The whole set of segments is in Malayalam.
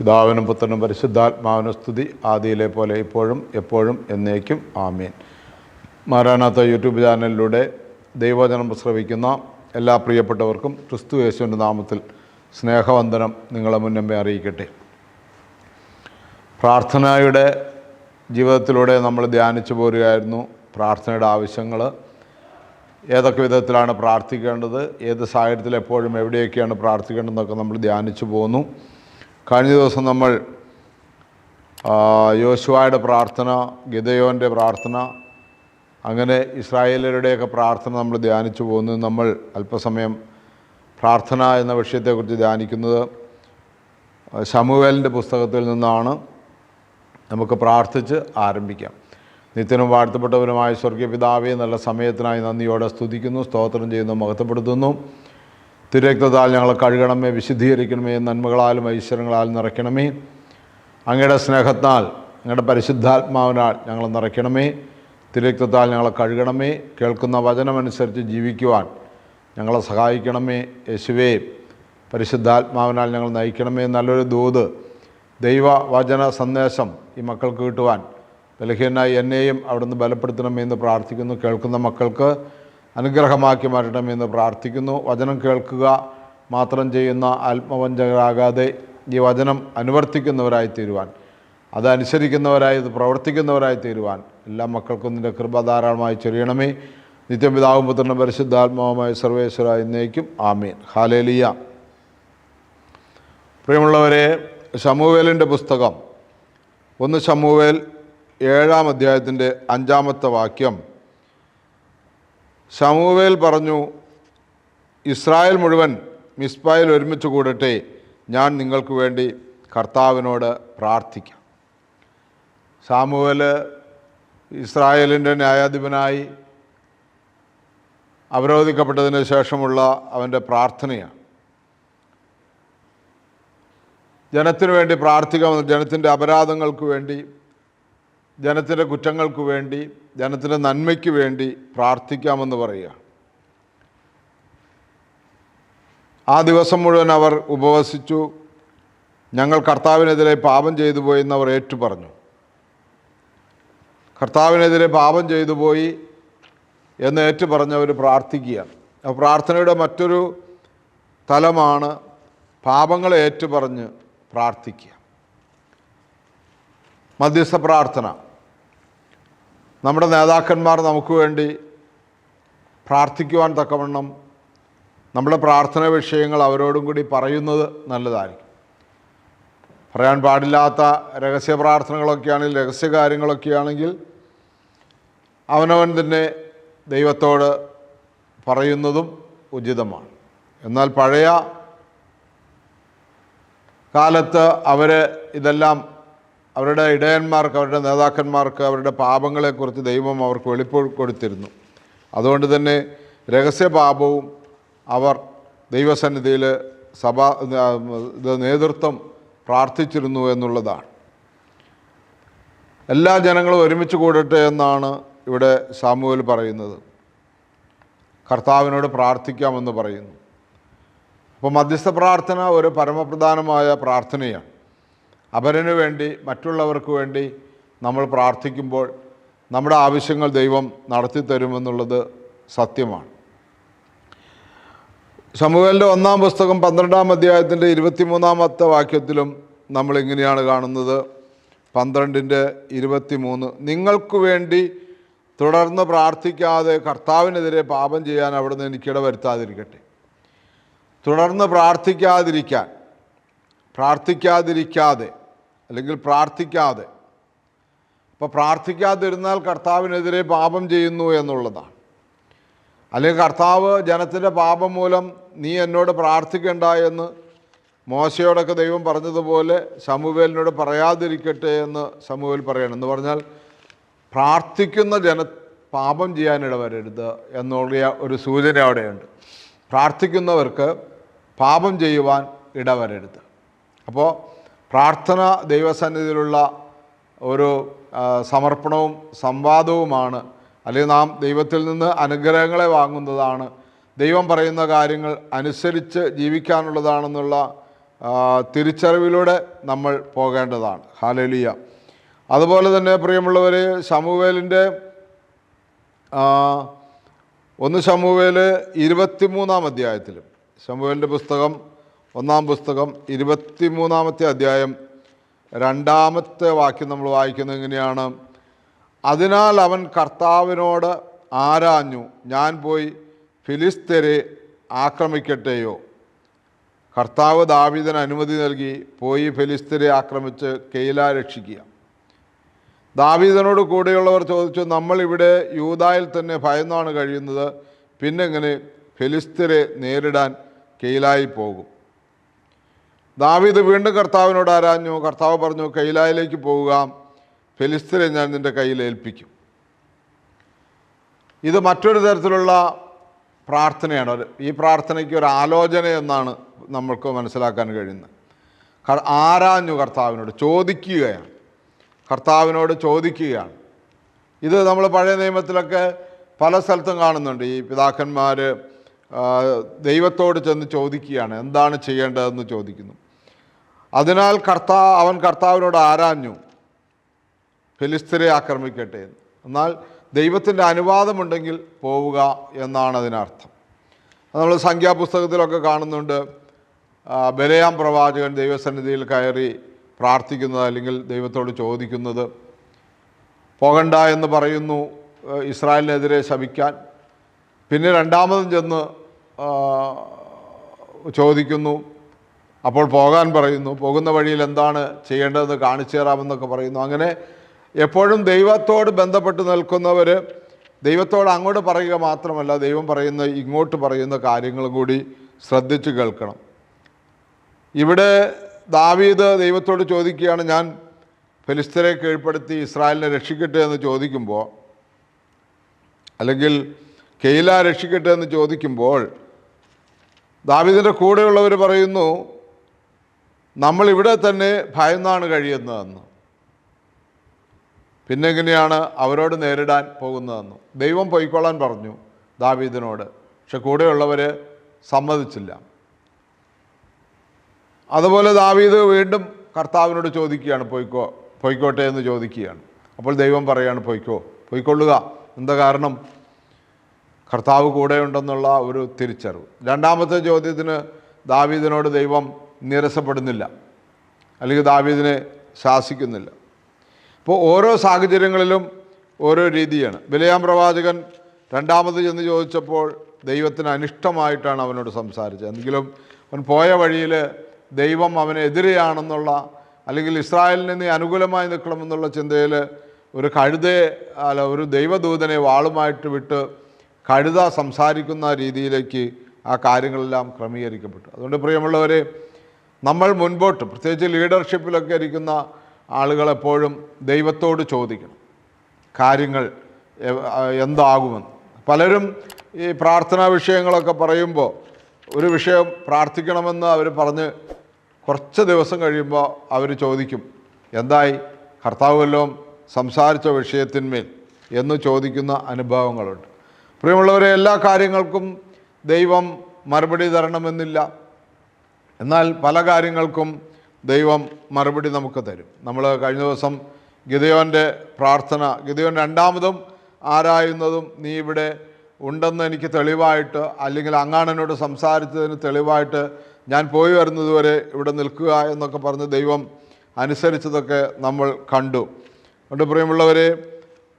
പിതാവിനും പുത്രനും പരിശുദ്ധാത്മാവിനും സ്തുതി ആദിയിലെ പോലെ ഇപ്പോഴും എപ്പോഴും എന്നേക്കും. ആമീൻ. മാരാനാത്ത യൂട്യൂബ് ചാനലിലൂടെ ദൈവവചനം ശ്രവിക്കുന്ന എല്ലാ പ്രിയപ്പെട്ടവർക്കും ക്രിസ്തു യേശുവിന്റെ നാമത്തിൽ സ്നേഹവന്ദനം നിങ്ങളെ മുന്നമ്പേ അറിയിക്കട്ടെ. പ്രാർത്ഥനയുടെ ജീവിതത്തിലൂടെ നമ്മൾ ധ്യാനിച്ചു പോരുകയായിരുന്നു. പ്രാർത്ഥനയുടെ ആവശ്യങ്ങൾ ഏതൊക്കെ വിധത്തിലാണ് പ്രാർത്ഥിക്കേണ്ടത് ഏത് സാഹചര്യത്തിൽ എപ്പോഴും എവിടെയൊക്കെയാണ് പ്രാർത്ഥിക്കേണ്ടതെന്നൊക്കെ നമ്മൾ ധ്യാനിച്ചു പോന്നു. കഴിഞ്ഞ ദിവസം നമ്മൾ യോശുവായുടെ പ്രാർത്ഥന ഗിതയോന്റെ പ്രാർത്ഥന അങ്ങനെ ഇസ്രായേലരുടെയൊക്കെ പ്രാർത്ഥന നമ്മൾ ധ്യാനിച്ചു പോകുന്നത് നമ്മൾ അല്പസമയം പ്രാർത്ഥന എന്ന വിഷയത്തെക്കുറിച്ച് ധ്യാനിക്കുന്നത് ശമുവേലിന്റെ പുസ്തകത്തിൽ നിന്നാണ്. നമുക്ക് പ്രാർത്ഥിച്ച് ആരംഭിക്കാം. നിത്യനും വാഴ്ത്തപ്പെട്ടവരുമായ സ്വർഗീയ പിതാവെ നല്ല സമയത്തിനായി നന്ദിയോടെ സ്തുതിക്കുന്നു സ്തോത്രം ചെയ്യുന്നു മഹത്വപ്പെടുത്തുന്നു. തിരക്തത്താൽ ഞങ്ങളെ കഴുകണമേ വിശുദ്ധീകരിക്കണമേ നന്മകളാലും ഐശ്വര്യങ്ങളാലും നിറയ്ക്കണമേ. അങ്ങയുടെ സ്നേഹത്താൽ അങ്ങയുടെ പരിശുദ്ധാത്മാവിനാൽ ഞങ്ങളെ നിറയ്ക്കണമേ. തിരക്തത്താൽ ഞങ്ങളെ കഴുകണമേ. കേൾക്കുന്ന വചനമനുസരിച്ച് ജീവിക്കുവാൻ ഞങ്ങളെ സഹായിക്കണമേ. യേശുവേ പരിശുദ്ധാത്മാവിനാൽ ഞങ്ങൾ നയിക്കണമേ. നല്ലൊരു ദൂത് ദൈവവചന സന്ദേശം ഈ മക്കൾക്ക് കിട്ടുവാൻ. ബലഹീനായി എന്നെയും അവിടുന്ന് ബലപ്പെടുത്തണമേ എന്ന് പ്രാർത്ഥിക്കുന്നു. കേൾക്കുന്ന മക്കൾക്ക് അനുഗ്രഹമാക്കി മാറ്റണമെന്ന് പ്രാർത്ഥിക്കുന്നു. വചനം കേൾക്കുക മാത്രം ചെയ്യുന്ന ആത്മവഞ്ചകരാകാതെ ഈ വചനം അനുവർത്തിക്കുന്നവരായി തീരുവാൻ അതനുസരിക്കുന്നവരായി ഇത് പ്രവർത്തിക്കുന്നവരായി തീരുവാൻ എല്ലാ മക്കൾക്കും നിന്റെ കൃപ ധാരാളമായി ചൊരിയണമേ. നിത്യപിതാവും പുത്രനും പരിശുദ്ധാത്മാവുമായ സർവേശ്വര എന്നേക്കും. ആമീൻ. ഹാലേലിയ പ്രിയമുള്ളവരെ ശമുവേലിന്റെ പുസ്തകം. ഒന്ന് ശമുവേൽ ഏഴാം അധ്യായത്തിന്റെ അഞ്ചാമത്തെ വാക്യം. ശമുവേൽ പറഞ്ഞു ഇസ്രായേൽ മുഴുവൻ മിസ്ബായിൽ ഒരുമിച്ച് കൂടട്ടെ ഞാൻ നിങ്ങൾക്ക് വേണ്ടി കർത്താവിനോട് പ്രാർത്ഥിക്കാം. സാമുവേൽ ഇസ്രായേലിന്റെ ന്യായാധിപനായി അവരോധിക്കപ്പെട്ടതിന് ശേഷമുള്ള അവന്റെ പ്രാർത്ഥനയാണ്. ജനത്തിനു വേണ്ടി പ്രാർത്ഥിക്കാമെന്ന് ജനത്തിന്റെ അപരാധങ്ങൾക്ക് വേണ്ടി ജനത്തിന്റെ കുറ്റങ്ങൾക്ക് വേണ്ടി ജനത്തിന്റെ നന്മയ്ക്ക് വേണ്ടി പ്രാർത്ഥിക്കാമെന്ന് പറയുക. ആ ദിവസം മുഴുവൻ അവർ ഉപവസിച്ചു. ഞങ്ങൾ കർത്താവിനെതിരെ പാപം ചെയ്തു പോയി എന്ന് അവർ ഏറ്റു പറഞ്ഞു കർത്താവിനെതിരെ പാപം ചെയ്തു പോയി എന്ന് ഏറ്റു പറഞ്ഞവർ പ്രാർത്ഥിക്കുക അപ്പോൾ പ്രാർത്ഥനയുടെ മറ്റൊരു തലമാണ് പാപങ്ങളെ ഏറ്റുപറഞ്ഞ് പ്രാർത്ഥിക്കുക. മധ്യസ്ഥ പ്രാർത്ഥന. നമ്മുടെ നേതാക്കന്മാർ നമുക്ക് വേണ്ടി പ്രാർത്ഥിക്കുവാൻ തക്കവണ്ണം നമ്മുടെ പ്രാർത്ഥന വിഷയങ്ങൾ അവരോടും കൂടി പറയുന്നത് നല്ലതായിരിക്കും. പറയാൻ പാടില്ലാത്ത രഹസ്യ പ്രാർത്ഥനകളൊക്കെയാണെങ്കിൽ രഹസ്യ കാര്യങ്ങളൊക്കെയാണെങ്കിൽ അവനവൻ തന്നെ ദൈവത്തോട് പറയുന്നതും ഉചിതമാണ്. എന്നാൽ പഴയ കാലത്ത് അവർ ഇതെല്ലാം അവരുടെ ഇടയന്മാർക്ക് അവരുടെ നേതാക്കന്മാർക്ക് അവരുടെ പാപങ്ങളെക്കുറിച്ച് ദൈവം അവർക്ക് വെളിപ്പെടു കൊടുത്തിരുന്നു. അതുകൊണ്ട് തന്നെ രഹസ്യപാപവും അവർ ദൈവസന്നിധിയിൽ സഭ നേതൃത്വം പ്രാർത്ഥിച്ചിരുന്നു എന്നുള്ളതാണ്. എല്ലാ ജനങ്ങളും ഒരുമിച്ച് കൂടട്ടെ എന്നാണ് ഇവിടെ സാമുവൽ പറയുന്നത്. കർത്താവിനോട് പ്രാർത്ഥിക്കാമെന്ന് പറയുന്നു. അപ്പോൾ മധ്യസ്ഥ പ്രാർത്ഥന ഒരു പരമപ്രധാനമായ പ്രാർത്ഥനയാണ്. അപരന് വേണ്ടി മറ്റുള്ളവർക്ക് വേണ്ടി നമ്മൾ പ്രാർത്ഥിക്കുമ്പോൾ നമ്മുടെ ആവശ്യങ്ങൾ ദൈവം നടത്തി തരുമെന്നുള്ളത് സത്യമാണ്. സമൂഹത്തിന്റെ ഒന്നാം പുസ്തകം പന്ത്രണ്ടാം അധ്യായത്തിന്റെ ഇരുപത്തിമൂന്നാമത്തെ വാക്യത്തിലും നമ്മൾ ഇങ്ങനെയാണ് കാണുന്നത്. പന്ത്രണ്ടിന്റെ ഇരുപത്തിമൂന്ന് നിങ്ങൾക്ക് വേണ്ടി തുടർന്ന് പ്രാർത്ഥിക്കാതെ കർത്താവിനെതിരെ പാപം ചെയ്യാൻ അവിടുന്ന് എനിക്കിട വരുത്താതിരിക്കട്ടെ തുടർന്ന് പ്രാർത്ഥിക്കാതിരിക്കാൻ പ്രാർത്ഥിക്കാതിരിക്കാതെ അല്ലെങ്കിൽ പ്രാർത്ഥിക്കാതെ. അപ്പോൾ പ്രാർത്ഥിക്കാതിരുന്നാൽ കർത്താവിനെതിരെ പാപം ചെയ്യുന്നു എന്നുള്ളതാണ്. അല്ലെങ്കിൽ കർത്താവ് ജനത്തിന്റെ പാപം മൂലം നീ എന്നോട് പ്രാർത്ഥിക്കണ്ട എന്ന് മോശയോടൊക്കെ ദൈവം പറഞ്ഞതുപോലെ സമൂഹലിനോട് പറയാതിരിക്കട്ടെ എന്ന് ശമുവേൽ പറയണം. എന്ന് പറഞ്ഞാൽ പ്രാർത്ഥിക്കുന്ന ജന പാപം ചെയ്യാനിട വരരുത് എന്നുള്ള ഒരു സൂചന അവിടെയുണ്ട്. പ്രാർത്ഥിക്കുന്നവർക്ക് പാപം ചെയ്യുവാൻ ഇടവരരുത്. അപ്പോൾ പ്രാർത്ഥന ദൈവസന്നിധിയിലുള്ള ഒരു സമർപ്പണവും സംവാദവുമാണ്. അല്ലെങ്കിൽ നാം ദൈവത്തിൽ നിന്ന് അനുഗ്രഹങ്ങളെ വാങ്ങുന്നതാണ്. ദൈവം പറയുന്ന കാര്യങ്ങൾ അനുസരിച്ച് ജീവിക്കാനുള്ളതാണെന്നുള്ള തിരിച്ചറിവിലൂടെ നമ്മൾ പോകേണ്ടതാണ്. ഹാലലിയ. അതുപോലെ തന്നെ പ്രിയമുള്ളവർ ശമുവേലിന്റെ ഒന്ന് ശമുവേൽ ഇരുപത്തിമൂന്നാം അധ്യായത്തിലും ശമുവേലിന്റെ പുസ്തകം ഒന്നാം പുസ്തകം ഇരുപത്തിമൂന്നാമത്തെ അധ്യായം രണ്ടാമത്തെ വാക്യം നമ്മൾ വായിക്കുന്നത് എങ്ങനെയാണ്? അതിനാൽ അവൻ കർത്താവിനോട് ആരാഞ്ഞു ഞാൻ പോയി ഫിലിസ്തരെ ആക്രമിക്കട്ടെയോ? കർത്താവ് ദാവീദിന് അനുമതി നൽകി പോയി ഫിലിസ്തരെ ആക്രമിച്ച് കെയില രക്ഷിക്കുക. ദാവീദനോട് കൂടെയുള്ളവർ ചോദിച്ചു നമ്മൾ ഇവിടെ യൂതായിൽ തന്നെ ഭയന്നാണ് കഴിയുന്നത് പിന്നെങ്ങനെ ഫിലിസ്തരെ നേരിടാൻ കെയിലായി പോകും? ദാവീദ് വീണ്ടും കർത്താവിനോട് ആരാഞ്ഞു കർത്താവ് പറഞ്ഞു കൈലായിലേക്ക് പോവുക ഫിലിസ്തരെ ഞാൻ നിന്റെ കയ്യിൽ ഏൽപ്പിക്കും. ഇത് മറ്റൊരു തരത്തിലുള്ള പ്രാർത്ഥനയാണ്. ഈ പ്രാർത്ഥനയ്ക്ക് ഒരു ആലോചന എന്നാണ് നമ്മൾക്ക് മനസ്സിലാക്കാൻ കഴിയുന്നത്. ആരാഞ്ഞു കർത്താവിനോട്? ചോദിക്കുകയാണ്. കർത്താവിനോട് ചോദിക്കുകയാണ്. ഇത് നമ്മൾ പഴയ നിയമത്തിലൊക്കെ പല സ്ഥലത്തും കാണുന്നുണ്ട്. ഈ പിതാക്കന്മാർ ദൈവത്തോട് ചെന്ന് ചോദിക്കുകയാണ്. എന്താണ് ചെയ്യേണ്ടതെന്ന് ചോദിക്കുന്നു. അതിനാൽ കർത്താ അവൻ കർത്താവിനോട് ആരാഞ്ഞു? ഫിലിസ്തരെ ആക്രമിക്കട്ടെ. എന്ന് എന്നാൽ ദൈവത്തിന്റെ അനുവാദമുണ്ടെങ്കിൽ പോവുക എന്നാണ് അതിനർത്ഥം. നമ്മൾ സംഖ്യാപുസ്തകത്തിലൊക്കെ കാണുന്നുണ്ട് ബലയാം പ്രവാചകൻ ദൈവസന്നിധിയിൽ കയറി പ്രാർത്ഥിക്കുന്നത് അല്ലെങ്കിൽ ദൈവത്തോട് ചോദിക്കുന്നത് പോകണ്ട എന്ന് പറയുന്നു ഇസ്രായേലിനെതിരെ ശപിക്കാൻ. പിന്നെ രണ്ടാമതും ചെന്ന് ചോദിക്കുന്നു അപ്പോൾ പോകാൻ പറയുന്നു. പോകുന്ന വഴിയിൽ എന്താണ് ചെയ്യേണ്ടതെന്ന് കാണിച്ചു തരാമെന്നൊക്കെ പറയുന്നു. അങ്ങനെ എപ്പോഴും ദൈവത്തോട് ബന്ധപ്പെട്ട് നിൽക്കുന്നവർ ദൈവത്തോട് അങ്ങോട്ട് പറയുക മാത്രമല്ല ദൈവം പറയുന്ന ഇങ്ങോട്ട് പറയുന്ന കാര്യങ്ങളും കൂടി ശ്രദ്ധിച്ച് കേൾക്കണം. ഇവിടെ ദാവീദ് ദൈവത്തോട് ചോദിക്കുകയാണ് ഞാൻ ഫെലിസ്തരെ കീഴ്പ്പെടുത്തി ഇസ്രായേലിനെ രക്ഷിക്കട്ടെ എന്ന് ചോദിക്കുമ്പോൾ അല്ലെങ്കിൽ കെയില രക്ഷിക്കട്ടെ എന്ന് ചോദിക്കുമ്പോൾ ദാവീദിന്റെ കൂടെയുള്ളവർ പറയുന്നു നമ്മൾ ഇവിടെ തന്നെ ഭയന്നാണ് കഴിയുന്നതെന്ന്. പിന്നെ എങ്ങനെയാണ് അവരോട് നേരിടാൻ പോകുന്നതെന്ന്. ദൈവം പൊയ്ക്കൊള്ളാൻ പറഞ്ഞു ദാവീദിനോട്. പക്ഷെ കൂടെയുള്ളവർ സമ്മതിച്ചില്ല. അതുപോലെ ദാവീദ് വീണ്ടും കർത്താവിനോട് ചോദിക്കുകയാണ് പൊയ്ക്കോ പൊയ്ക്കോട്ടെ എന്ന് ചോദിക്കുകയാണ്. അപ്പോൾ ദൈവം പറയുകയാണ് പൊയ്ക്കോ പൊയ്ക്കൊള്ളുക. എന്താ കാരണം? കർത്താവ് കൂടെയുണ്ടെന്നുള്ള ഒരു തിരിച്ചറിവ്. രണ്ടാമത്തെ ചോദ്യത്തിന് ദാവീദിനോട് ദൈവം നിരസപ്പെടുന്നില്ല. അല്ലെങ്കിൽ ദാവീദിനെ ശാസിക്കുന്നില്ല. അപ്പോൾ ഓരോ സാഹചര്യങ്ങളിലും ഓരോ രീതിയാണ്. വിലയാം പ്രവാചകൻ രണ്ടാമത് ചെന്ന് ചോദിച്ചപ്പോൾ ദൈവത്തിന് അനിഷ്ടമായിട്ടാണ് അവനോട് സംസാരിച്ചത്. എന്തെങ്കിലും അവൻ പോയ വഴിയിൽ ദൈവം അവനെതിരെയാണെന്നുള്ള അല്ലെങ്കിൽ ഇസ്രായേലിൽ നിന്ന് അനുകൂലമായി നിൽക്കണമെന്നുള്ള ചിന്തയിൽ ഒരു കഴുതയെ അല്ല ഒരു ദൈവദൂതനെ വാളുമായിട്ട് വിട്ട് കഴുത സംസാരിക്കുന്ന രീതിയിലേക്ക് ആ കാര്യങ്ങളെല്ലാം ക്രമീകരിക്കപ്പെട്ടു. അതുകൊണ്ട് പ്രിയമുള്ളവരെ നമ്മൾ മുൻപോട്ട് പ്രത്യേകിച്ച് ലീഡർഷിപ്പിലൊക്കെ ഇരിക്കുന്ന ആളുകളെപ്പോഴും ദൈവത്തോട് ചോദിക്കണം. കാര്യങ്ങൾ എന്താകുമെന്ന്. പലരും ഈ പ്രാർത്ഥനാ വിഷയങ്ങളൊക്കെ പറയുമ്പോൾ ഒരു വിഷയം പ്രാർത്ഥിക്കണമെന്ന് അവർ പറഞ്ഞ് കുറച്ച് ദിവസം കഴിയുമ്പോൾ അവർ ചോദിക്കും എന്തായി? കർത്താവ് വല്ലതും സംസാരിച്ച വിഷയത്തിന്മേൽ എന്ന് ചോദിക്കുന്ന അനുഭവങ്ങളുണ്ട്. പ്രിയമുള്ളവരെ എല്ലാ കാര്യങ്ങൾക്കും ദൈവം മറുപടി തരണമെന്നില്ല. എന്നാൽ പല കാര്യങ്ങൾക്കും ദൈവം മറുപടി നമുക്ക് തരും. നമ്മൾ കഴിഞ്ഞ ദിവസം ഗിതയോന്റെ പ്രാർത്ഥന ഗിതയോൻ രണ്ടാമതും ആരായുന്നതും നീ ഇവിടെ ഉണ്ടെന്ന് എനിക്ക് തെളിവായിട്ട് അല്ലെങ്കിൽ അങ്ങാണനോട് സംസാരിച്ചതിന് തെളിവായിട്ട് ഞാൻ പോയി വരുന്നതുവരെ ഇവിടെ നിൽക്കുക എന്നൊക്കെ പറഞ്ഞ് ദൈവം അനുസരിച്ചതൊക്കെ നമ്മൾ കണ്ടു. അതുകൊണ്ട് പ്രിയമുള്ളവരെ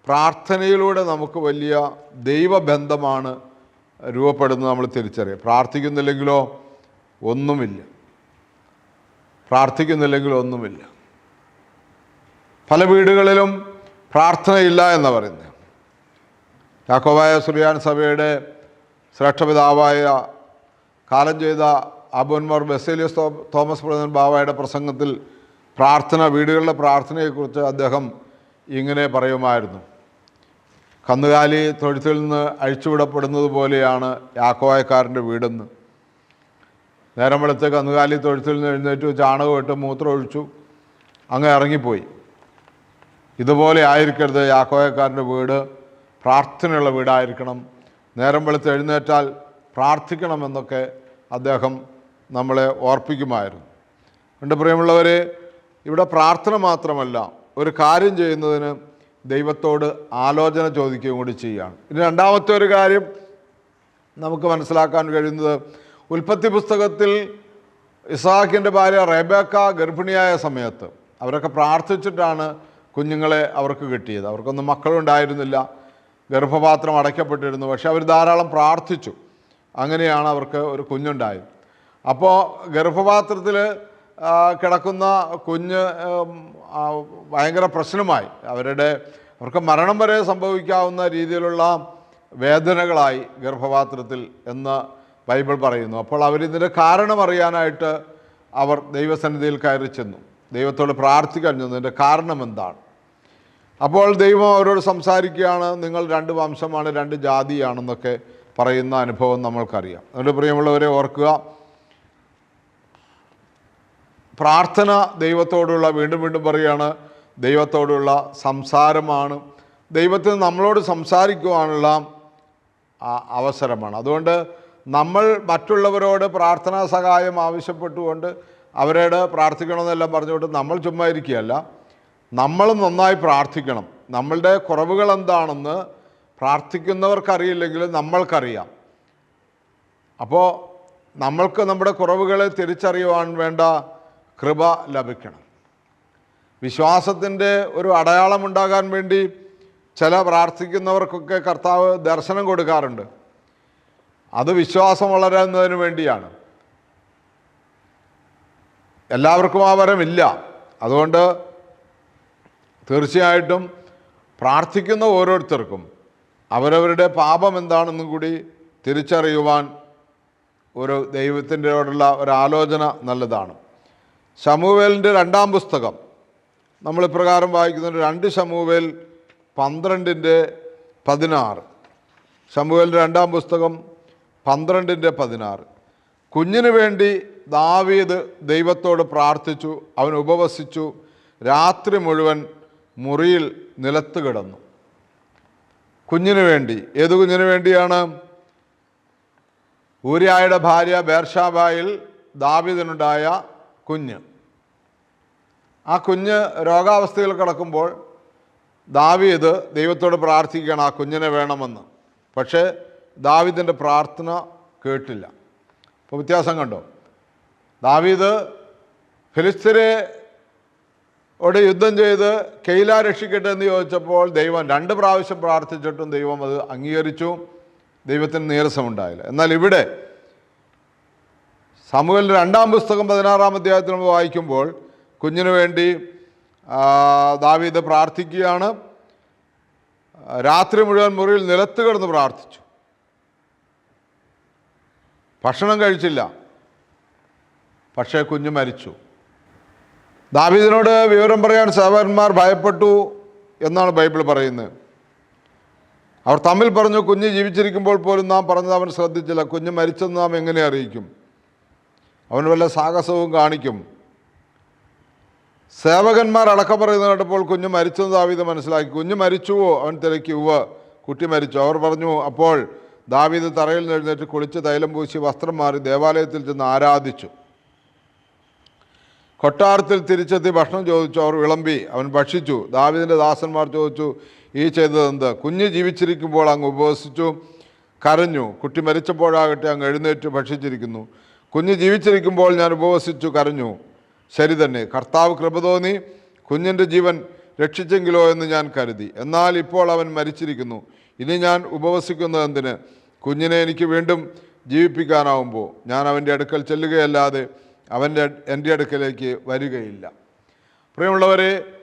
പ്രാർത്ഥനയിലൂടെ നമുക്ക് വലിയ ദൈവബന്ധമാണ് രൂപപ്പെടുന്നത് നമ്മൾ തിരിച്ചറിയുക പ്രാർത്ഥിക്കുന്നില്ലെങ്കിലോ ഒന്നുമില്ല. പ്രാർത്ഥിക്കുന്നില്ലെങ്കിൽ ഒന്നുമില്ല. പല വീടുകളിലും പ്രാർത്ഥനയില്ല എന്ന് പറയുന്നത്. യാക്കോബായ സുറിയാൻ സഭയുടെ ശ്രേഷ്ഠപിതാവായ കാലം ചെയ്ത അബുന്മർ ബസേലിയസ് തോമസ് പ്രധാൻ ബാബായുടെ പ്രസംഗത്തിൽ പ്രാർത്ഥന വീടുകളിലെ പ്രാർത്ഥനയെക്കുറിച്ച് അദ്ദേഹം ഇങ്ങനെ പറയുമായിരുന്നു. കന്നുകാലി തൊഴുത്തിൽ നിന്ന് അഴിച്ചുവിടപ്പെടുന്നത് പോലെയാണ് യാക്കോവായക്കാരന്റെ വീടെന്ന്. നേരം വെളുത്ത് കന്നുകാലി തൊഴുത്തിൽ നിന്ന് എഴുന്നേറ്റു ചാണകം ഇട്ട് മൂത്രം ഒഴിച്ചു അങ്ങ് ഇറങ്ങിപ്പോയി. ഇതുപോലെ ആയിരിക്കരുത്. യാക്കോയക്കാരന്റെ വീട് പ്രാർത്ഥനയുള്ള വീടായിരിക്കണം. നേരം വെളുത്ത് എഴുന്നേറ്റാൽ പ്രാർത്ഥിക്കണമെന്നൊക്കെ അദ്ദേഹം നമ്മളെ ഓർപ്പിക്കുമായിരുന്നു. എന്റെ പ്രിയമുള്ളവർ ഇവിടെ പ്രാർത്ഥന മാത്രമല്ല ഒരു കാര്യം ചെയ്യുന്നതിന് ദൈവത്തോട് ആലോചന ചോദിക്കുകയും കൂടി ചെയ്യുകയാണ്. ഇനി രണ്ടാമത്തെ ഒരു കാര്യം നമുക്ക് മനസ്സിലാക്കാൻ കഴിയുന്നത് ഉൽപ്പത്തി പുസ്തകത്തിൽ ഇസാഖിന്റെ ഭാര്യ റെബേക്ക ഗർഭിണിയായ സമയത്ത് അവരൊക്കെ പ്രാർത്ഥിച്ചിട്ടാണ് കുഞ്ഞുങ്ങളെ അവർക്ക് കിട്ടിയത്. അവർക്കൊന്നും മക്കളുണ്ടായിരുന്നില്ല. ഗർഭപാത്രം അടയ്ക്കപ്പെട്ടിരുന്നു. പക്ഷെ അവർ ധാരാളം പ്രാർത്ഥിച്ചു. അങ്ങനെയാണ് അവർക്ക് ഒരു കുഞ്ഞുണ്ടായത്. അപ്പോൾ ഗർഭപാത്രത്തിൽ കിടക്കുന്ന കുഞ്ഞ് ഭയങ്കര പ്രശ്നമായി. അവരുടെ അവർക്ക് മരണം വരെ സംഭവിക്കാവുന്ന രീതിയിലുള്ള വേദനകളായി ഗർഭപാത്രത്തിൽ എന്ന് ബൈബിൾ പറയുന്നു. അപ്പോൾ അവരിതിന്റെ കാരണം അറിയാനായിട്ട് അവർ ദൈവസന്നിധിയിൽ കയറി ചെന്നു. ദൈവത്തോട് പ്രാർത്ഥിക്കാൻ ചെന്നു. ഇതിന്റെ കാരണം എന്താണ്? അപ്പോൾ ദൈവം അവരോട് സംസാരിക്കുകയാണ്. നിങ്ങൾ രണ്ട് വംശമാണ് രണ്ട് ജാതിയാണെന്നൊക്കെ പറയുന്ന അനുഭവം നമ്മൾക്കറിയാം. അതുകൊണ്ട് പ്രിയമുള്ളവരെ ഓർക്കുക പ്രാർത്ഥന ദൈവത്തോടുള്ള വീണ്ടും വീണ്ടും പറയുകയാണ് ദൈവത്തോടുള്ള സംസാരമാണ്. ദൈവത്തിന് നമ്മളോട് സംസാരിക്കുവാനുള്ള അവസരമാണ്. അതുകൊണ്ട് നമ്മൾ മറ്റുള്ളവരോട് പ്രാർത്ഥനാ സഹായം ആവശ്യപ്പെട്ടുകൊണ്ട് അവരോട് പ്രാർത്ഥിക്കണമെന്നെല്ലാം പറഞ്ഞുകൊണ്ട് നമ്മൾ ചുമ്മാ ഇരിക്കുകയല്ല. നമ്മൾ നന്നായി പ്രാർത്ഥിക്കണം. നമ്മളുടെ കുറവുകൾ എന്താണെന്ന് പ്രാർത്ഥിക്കുന്നവർക്കറിയില്ലെങ്കിലും നമ്മൾക്കറിയാം. അപ്പോൾ നമ്മൾക്ക് നമ്മുടെ കുറവുകളെ തിരിച്ചറിയുവാൻ വേണ്ട കൃപ ലഭിക്കണം. വിശ്വാസത്തിന്റെ ഒരു അടയാളമുണ്ടാകാൻ വേണ്ടി ചില പ്രാർത്ഥിക്കുന്നവർക്കൊക്കെ കർത്താവ് ദർശനം കൊടുക്കാറുണ്ട്. അത് വിശ്വാസം വളരുന്നതിന് വേണ്ടിയാണ്. എല്ലാവർക്കും ആ വരമില്ല അതുകൊണ്ട് തീർച്ചയായിട്ടും പ്രാർത്ഥിക്കുന്ന ഓരോരുത്തർക്കും അവരവരുടെ പാപം എന്താണെന്നും കൂടി തിരിച്ചറിയുവാൻ ഒരു ദൈവത്തിന്റെയോടുള്ള ഒരു ആലോചന നല്ലതാണ്. ശമുവേലിന്റെ രണ്ടാം പുസ്തകം. നമ്മൾ ഇപ്രകാരം വായിക്കുന്നുണ്ട്. രണ്ട് ശമുവേൽ പന്ത്രണ്ടിന്റെ പതിനാറ്. ശമുവേലിന്റെ രണ്ടാം പുസ്തകം പന്ത്രണ്ടിന്റെ പതിനാറ്. കുഞ്ഞിന് വേണ്ടി ദാവീദ് ദൈവത്തോട് പ്രാർത്ഥിച്ചു അവൻ ഉപവസിച്ചു രാത്രി മുഴുവൻ മുറിയിൽ നിലത്ത് കിടന്നു. കുഞ്ഞിന് വേണ്ടി ഏത് കുഞ്ഞിന് വേണ്ടിയാണ്? ഊര്യായുടെ ഭാര്യ ബേർഷാബായിൽ ദാവിദിനുണ്ടായ കുഞ്ഞ്. ആ കുഞ്ഞ് രോഗാവസ്ഥയിൽ കിടക്കുമ്പോൾ ദാവീദ് ദൈവത്തോട് പ്രാർത്ഥിക്കുകയാണ് ആ കുഞ്ഞിനെ വേണമെന്ന്. പക്ഷേ ദാവീദിന്റെ പ്രാർത്ഥന കേട്ടില്ല. അപ്പോൾ വ്യത്യാസം കണ്ടോ? ദാവീദ് ഫിലിസ്തീനെ ഓടെ യുദ്ധം ചെയ്ത് കെയില രക്ഷിക്കട്ടെ എന്ന് ചോദിച്ചപ്പോൾ ദൈവം രണ്ട് പ്രാവശ്യം പ്രാർത്ഥിച്ചിട്ടും ദൈവം അത് അംഗീകരിച്ചു. ദൈവത്തിന് നീരസമുണ്ടായില്ല. എന്നാൽ ഇവിടെ സമൂഹത്തിൽ രണ്ടാം പുസ്തകം പതിനാറാം അധ്യായത്തിൽ നമ്മൾ വായിക്കുമ്പോൾ കുഞ്ഞിനു വേണ്ടി ദാവീദ് പ്രാർത്ഥിക്കുകയാണ്. രാത്രി മുഴുവൻ മുറിയിൽ നിലത്ത് കിടന്ന് പ്രാർത്ഥിച്ചു. ഭക്ഷണം കഴിച്ചില്ല. പക്ഷേ കുഞ്ഞ് മരിച്ചു. ദാവീദിനോട് വിവരം പറയാൻ സഹോദരന്മാർ ഭയപ്പെട്ടു എന്നാണ് ബൈബിൾ പറയുന്നത്. അവർ തമ്മിൽ പറഞ്ഞു കുഞ്ഞ് ജീവിച്ചിരിക്കുമ്പോൾ പോലും നാം പറഞ്ഞത് അവൻ ശ്രദ്ധിച്ചില്ല. കുഞ്ഞ് മരിച്ചെന്ന് നാം എങ്ങനെ അറിയിക്കും? അവൻ വല്ല സാഹസവും കാണിക്കും. സേവകന്മാർ അടക്കം പറയുന്നത് കേട്ടപ്പോൾ കുഞ്ഞ് മരിച്ചെന്ന് ദാവീദ് മനസ്സിലാക്കി. കുഞ്ഞ് മരിച്ചുവോ? അവൻ തിരക്കി. ഉവ്വ് കുട്ടി മരിച്ചു. അവർ പറഞ്ഞു അപ്പോൾ ദാവീദ് തറയിൽ എഴുന്നേറ്റ് കുളിച്ച് തൈലം പൂശി വസ്ത്രം മാറി ദേവാലയത്തിൽ ചെന്ന് ആരാധിച്ചു. കൊട്ടാരത്തിൽ തിരിച്ചെത്തി ഭക്ഷണം ചോദിച്ചു അവർ വിളമ്പി. അവൻ ഭക്ഷിച്ചു. ദാവീദിന്റെ ദാസന്മാർ ചോദിച്ചു ഈ ചെയ്തതെന്ത്? കുഞ്ഞ് ജീവിച്ചിരിക്കുമ്പോൾ അങ്ങ് ഉപവസിച്ചു കരഞ്ഞു. കുട്ടി മരിച്ചപ്പോഴാകട്ടെ അങ്ങ് എഴുന്നേറ്റ് ഭക്ഷിച്ചിരിക്കുന്നു. കുഞ്ഞ് ജീവിച്ചിരിക്കുമ്പോൾ ഞാൻ ഉപവസിച്ചു കരഞ്ഞു. ശരി തന്നെ. കർത്താവ് കൃപ തോന്നി. കുഞ്ഞിന്റെ ജീവൻ രക്ഷിച്ചെങ്കിലോ എന്ന് ഞാൻ കരുതി. എന്നാൽ ഇപ്പോൾ അവൻ മരിച്ചിരിക്കുന്നു. ഇനി ഞാൻ ഉപവസിക്കുന്നത് എന്തിന്? കുഞ്ഞിനെ എനിക്ക് വീണ്ടും ജീവിപ്പിക്കാനാവുമ്പോൾ ഞാൻ അവന്റെ അടുക്കൽ ചെല്ലുകയല്ലാതെ അവന്റെ എന്റെ അടുക്കലേക്ക് വരികയില്ല. പ്രിയമുള്ളവരെ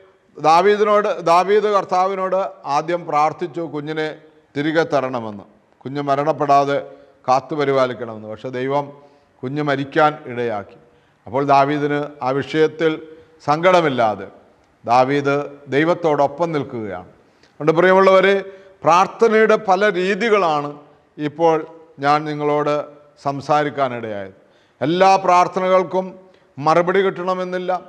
ദാവീദിനോട് ദാവീദ് കർത്താവിനോട് ആദ്യം പ്രാർത്ഥിച്ചു കുഞ്ഞിനെ തിരികെ തരണമെന്ന്. കുഞ്ഞ് മരണപ്പെടാതെ കാത്തു പരിപാലിക്കണമെന്ന്. പക്ഷെ ദൈവം കുഞ്ഞ് മരിക്കാൻ ഇടയാക്കി. അപ്പോൾ ദാവീദിന് ആ വിഷയത്തിൽ സങ്കടമില്ലാതെ ദാവീദ് ദൈവത്തോടൊപ്പം നിൽക്കുകയാണ്. അതുകൊണ്ട് പ്രിയമുള്ളവരെ പ്രാർത്ഥനയുടെ പല രീതികളാണ് ഇപ്പോൾ ഞാൻ നിങ്ങളോട് സംസാരിക്കാനിടയായത്. എല്ലാ പ്രാർത്ഥനകൾക്കും മറുപടി കിട്ടണമെന്നില്ല.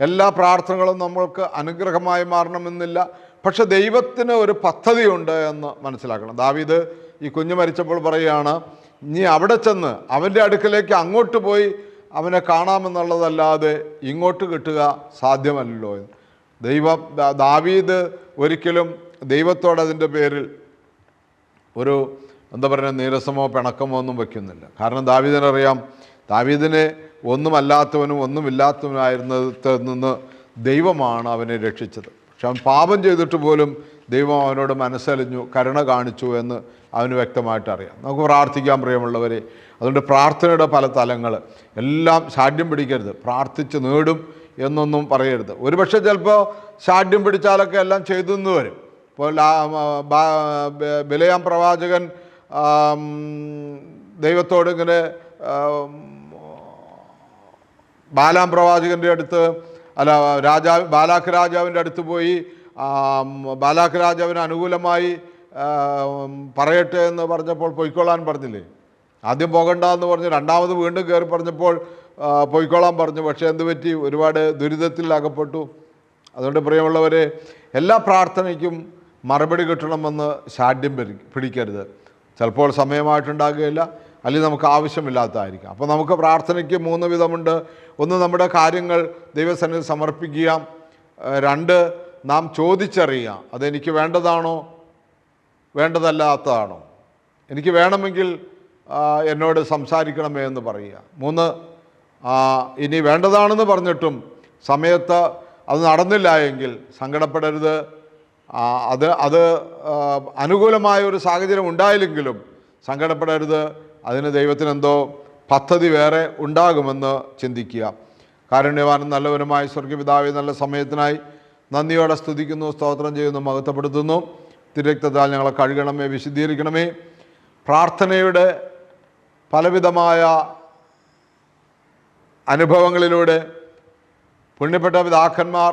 എല്ലാ പ്രാർത്ഥനകളും നമ്മൾക്ക് അനുഗ്രഹമായി മാറണമെന്നില്ല. പക്ഷെ ദൈവത്തിന് ഒരു പദ്ധതിയുണ്ട് എന്ന് മനസ്സിലാക്കണം. ദാവീദ് ഈ കുഞ്ഞ് മരിച്ചപ്പോൾ പറയുകയാണ് നീ അവിടെ ചെന്ന് അവന്റെ അടുക്കലേക്ക് അങ്ങോട്ട് പോയി അവനെ കാണാമെന്നുള്ളതല്ലാതെ ഇങ്ങോട്ട് കിട്ടുക സാധ്യമല്ലല്ലോ ദൈവം ദാവീദ് ഒരിക്കലും ദൈവത്തോട് അതിന്റെ പേരിൽ ഒരു എന്താ പറയുക നീരസമോ പിണക്കമോ ഒന്നും വയ്ക്കുന്നില്ല. കാരണം ദാവീദിനറിയാം ദാവീദിനെ ഒന്നുമല്ലാത്തവനും ഒന്നുമില്ലാത്തവനായിരുന്നത് നിന്ന് ദൈവമാണ് അവനെ രക്ഷിച്ചത്. പക്ഷെ അവൻ പാപം ചെയ്തിട്ട് പോലും ദൈവം അവനോട് മനസ്സലിഞ്ഞു കരുണ കാണിച്ചു എന്ന് അവന് വ്യക്തമായിട്ട് അറിയാം. നമുക്ക് പ്രാർത്ഥിക്കാൻ പ്രിയമുള്ളവരെ. അതുകൊണ്ട് പ്രാർത്ഥനയുടെ പല തലങ്ങൾ. എല്ലാം ശാഠ്യം പിടിക്കരുത്. പ്രാർത്ഥിച്ച് നേടും എന്നൊന്നും പറയരുത്. ഒരുപക്ഷെ ചിലപ്പോൾ ശാഠ്യം പിടിച്ചാലൊക്കെ എല്ലാം ചെയ്തു എന്ന് വരും ഇപ്പോൾ ബിലയാം പ്രവാചകൻ ദൈവത്തോട് ഇങ്ങനെ ബാലാം പ്രവാചകന്റെ അടുത്ത് അല്ല രാജാവ് ബാലാഖ് രാജാവിന്റെ അടുത്ത് പോയി ബാലാഖ് രാജാവിന് അനുകൂലമായി പറയട്ടെ എന്ന് പറഞ്ഞപ്പോൾ പൊയ്ക്കൊള്ളാൻ പറഞ്ഞില്ലേ? ആദ്യം പോകണ്ട എന്ന് പറഞ്ഞ് രണ്ടാമത് വീണ്ടും കയറി പറഞ്ഞപ്പോൾ പൊയ്ക്കോളാൻ പറഞ്ഞു. പക്ഷേ എന്ത് പറ്റി? ഒരുപാട് ദുരിതത്തിൽ അകപ്പെട്ടു അതുകൊണ്ട് പ്രിയമുള്ളവരെ എല്ലാ പ്രാർത്ഥനയ്ക്കും മറുപടി കിട്ടണമെന്ന് ശാഠ്യം പിടി- പിടിക്കരുത്. ചിലപ്പോൾ സമയമായിട്ടുണ്ടാകുകയില്ല. അല്ലെങ്കിൽ നമുക്ക് ആവശ്യമില്ലാത്തതായിരിക്കും. അപ്പോൾ നമുക്ക് പ്രാർത്ഥനയ്ക്ക് മൂന്ന് വിധമുണ്ട്. ഒന്ന് നമ്മുടെ കാര്യങ്ങൾ ദൈവസന്നിധി സമർപ്പിക്കുക. രണ്ട് നാം ചോദിച്ചറിയുക. അതെനിക്ക് വേണ്ടതാണോ? വേണ്ടതല്ലാത്തതാണോ? എനിക്ക് വേണമെങ്കിൽ എന്നോട് സംസാരിക്കണമേ എന്ന് പറയുക. മൂന്ന് ഇനി വേണ്ടതാണെന്ന് പറഞ്ഞിട്ടും സമയത്ത് അത് നടന്നില്ല എങ്കിൽ സങ്കടപ്പെടരുത്. അത് അത് അനുകൂലമായ ഒരു സാഹചര്യം ഉണ്ടായില്ലെങ്കിലും സങ്കടപ്പെടരുത്. അതിന് ദൈവത്തിനെന്തോ പദ്ധതി വേറെ ഉണ്ടാകുമെന്ന് ചിന്തിക്കുക. കാരുണ്യവാനും നല്ലവനുമായ സ്വർഗപിതാവെ നല്ല സമയത്തിനായി നന്ദിയോടെ സ്തുതിക്കുന്നു സ്തോത്രം ചെയ്യുന്നു മഹത്വപ്പെടുത്തുന്നു. തിരക്തത്താൽ ഞങ്ങളെ കഴുകണമേ വിശദീകരിക്കണമേ പ്രാർത്ഥനയുടെ പലവിധമായ അനുഭവങ്ങളിലൂടെ പുണ്യപ്പെട്ട പിതാക്കന്മാർ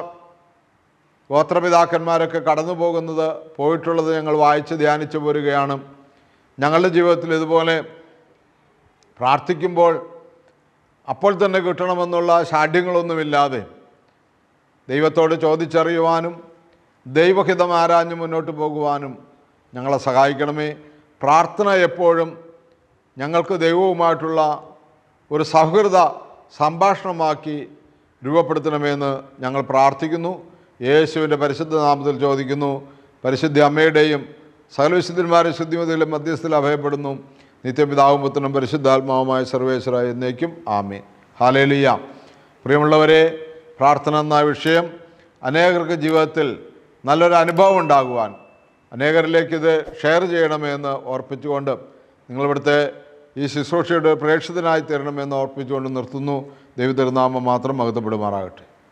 ഗോത്രപിതാക്കന്മാരൊക്കെ കടന്നു പോകുന്നത് പോയിട്ടുള്ളത് ഞങ്ങൾ വായിച്ച് ധ്യാനിച്ചു പോരുകയാണ്. ഞങ്ങളുടെ ജീവിതത്തിൽ ഇതുപോലെ പ്രാർത്ഥിക്കുമ്പോൾ അപ്പോൾ തന്നെ കിട്ടണമെന്നുള്ള ശാഠ്യങ്ങളൊന്നുമില്ലാതെ ദൈവത്തോട് ചോദിച്ചറിയുവാനും ദൈവഹിതം ആരാഞ്ഞ് മുന്നോട്ട് പോകുവാനും ഞങ്ങളെ സഹായിക്കണമേ. പ്രാർത്ഥന എപ്പോഴും ഞങ്ങൾക്ക് ദൈവവുമായിട്ടുള്ള ഒരു സൗഹൃദ സംഭാഷണമാക്കി രൂപപ്പെടുത്തണമെന്ന് ഞങ്ങൾ പ്രാർത്ഥിക്കുന്നു. യേശുവിന്റെ പരിശുദ്ധ നാമത്തിൽ ചോദിക്കുന്നു. പരിശുദ്ധ അമ്മയുടെയും സകല വിശുദ്ധന്മാരെ ശുദ്ധിമതിയിലും മധ്യസ്ഥത്തിൽ അഭയപ്പെടുന്നു. നിത്യപിതാവും പുത്രനും പരിശുദ്ധാത്മാവുമായ സർവേശ്വര എന്നേക്കും ആമി ഹാലേലിയ പ്രിയമുള്ളവരെ പ്രാർത്ഥന എന്ന വിഷയം അനേകർക്ക് ജീവിതത്തിൽ നല്ലൊരു അനുഭവം ഉണ്ടാകുവാൻ അനേകരിലേക്ക് ഇത് ഷെയർ ചെയ്യണമെന്ന് ഓർപ്പിച്ചുകൊണ്ട് നിങ്ങളിവിടുത്തെ ഈ ശുശ്രൂഷയുടെ പ്രേക്ഷിതനായി തരണമെന്ന് ഓർപ്പിച്ചുകൊണ്ട് നിർത്തുന്നു. ദൈവത്തിരുനാമം മാത്രം മഹത്വപ്പെടുമാറാകട്ടെ